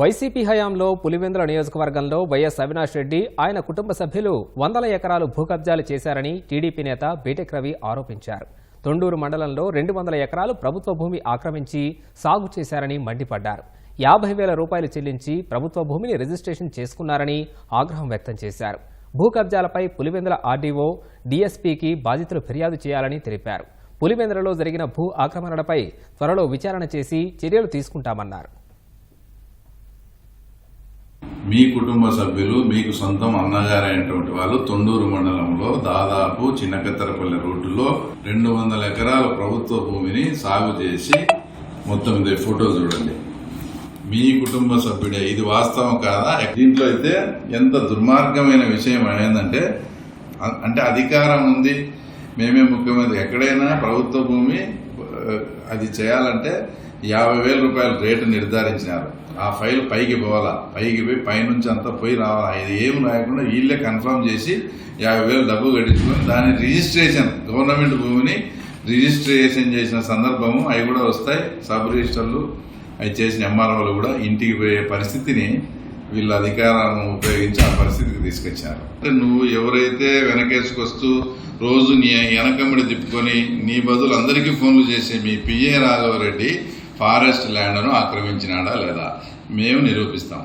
YCP హయాంలో పులివెందుల నియోజకవర్గంలో YS Avinash Reddy ఆయన కుటుంబ సభ్యులు వందల ఎకరాలు భూకబ్జాలు చేశారని టీడీపీ నేత బీటెక్ రవి ఆరోపించారు. తొండూరు మండలంలో రెండు వందల ఎకరాలు ప్రభుత్వ భూమి ఆక్రమించి సాగు చేశారని మండిపడ్డారు. యాభై వేల రూపాయలు చెల్లించి ప్రభుత్వ భూమిని రిజిస్ట్రేషన్ చేసుకున్నారని ఆగ్రహం వ్యక్తం చేశారు. భూ కబ్జాలపై పులివెందుల ఆర్డీఓ డీఎస్పీకి బాధితులు ఫిర్యాదు చేయాలని తెలిపారు. పులివెందులలో జరిగిన భూ ఆక్రమణలపై త్వరలో విచారణ చేసి చర్యలు తీసుకుంటామన్నారు. మీ కుటుంబ సభ్యులు మీకు సొంతం అన్నగారైనటువంటి వాళ్ళు తొండూరు మండలంలో దాదాపు చిన్నకత్తరపల్లి రోడ్డులో రెండు వందల ఎకరాల ప్రభుత్వ భూమిని సాగు చేసి మొత్తం ఇదే ఫోటో చూడండి. మీ కుటుంబ సభ్యుడే ఇది వాస్తవం కాదా? దీంట్లో అయితే ఎంత దుర్మార్గమైన విషయం ఏంటంటే అంటే అధికారం ఉంది మేమే ముఖ్యమంత్రి ఎక్కడైనా ప్రభుత్వ భూమి అది చేయాలంటే యాభై వేల రూపాయల రేటు నిర్ధారించినారు. ఆ ఫైల్ పైకి పోవాలా? పైకి పోయి పైనుంచి అంతా పోయి రావాలా? ఇది ఏం రాయకుండా వీళ్ళే కన్ఫర్మ్ చేసి యాభై వేలు డబ్బు కట్టించుకొని దాని రిజిస్ట్రేషన్ గవర్నమెంట్ భూమిని రిజిస్ట్రేషన్ చేసిన సందర్భము అవి కూడా వస్తాయి. సబ్ రిజిస్టర్లు అవి చేసిన ఎంఆర్ఓలు కూడా ఇంటికి పోయే పరిస్థితిని వీళ్ళ అధికారాలను ఉపయోగించి ఆ పరిస్థితికి తీసుకొచ్చారు. అంటే నువ్వు ఎవరైతే వెనకేసుకొస్తూ రోజు నీ వెనకమ్మడి తిప్పుకొని నీ బదులు అందరికీ ఫోన్లు చేసే మీ పిఏ రాఘవరెడ్డి ఫారెస్ట్ ల్యాండ్ను ఆక్రమించినాడా లేదా? మేము నిరూపిస్తాం.